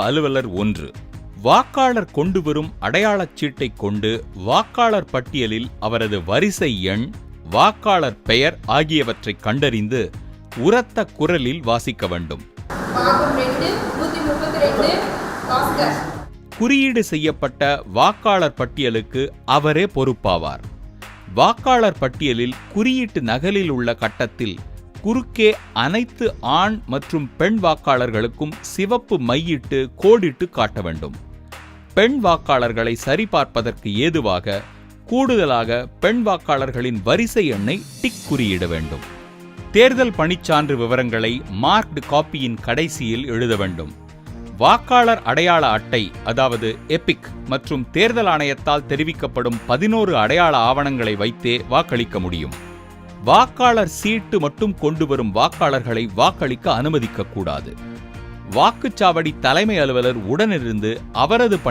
அலுவலர் ஒன்று. வாக்காளர் கொண்டு வரும் அடையாளச் சீட்டை கொண்டு வாக்காளர் பட்டியலில் அவரது வரிசை எண் வாக்காளர் பெயர் ஆகியவற்றை கண்டறிந்து உரத்த குரலில் வாசிக்க வேண்டும். குறியீடு செய்யப்பட்ட வாக்காளர் பட்டியலுக்கு அவரே பொறுப்பாவார். வாக்காளர் பட்டியலில் குறியீட்டு நகலில் உள்ள கட்டத்தில் குறுக்கே அனைத்து ஆண் மற்றும் பெண் வாக்காளர்களுக்கும் சிவப்பு மையிட்டு கோடிட்டு காட்ட வேண்டும். பெண் வாக்காளர்களை சரிபார்ப்பதற்கு ஏதுவாக கூடுதலாக பெண் வாக்காளர்களின் வரிசை எண்ணை டிக் குறியிட வேண்டும். தேர்தல் பணிச்சான்று விவரங்களை மார்க்டு காப்பியின் கடைசியில் எழுத வேண்டும். வாக்காளர் அடையாள அட்டை அதாவது எபிக் மற்றும் தேர்தல் ஆணையத்தால் தெரிவிக்கப்படும் பதினோரு அடையாள ஆவணங்களை வைத்தே வாக்களிக்க முடியும். வாக்காளர் சீட்டு மட்டும் கொண்டு வரும் வாக்காளர்களை வாக்களிக்க அனுமதிக்க கூடாது வாக்குச்சாவடி தலைமை அலுவலர் உடனிருந்து அவரது பணி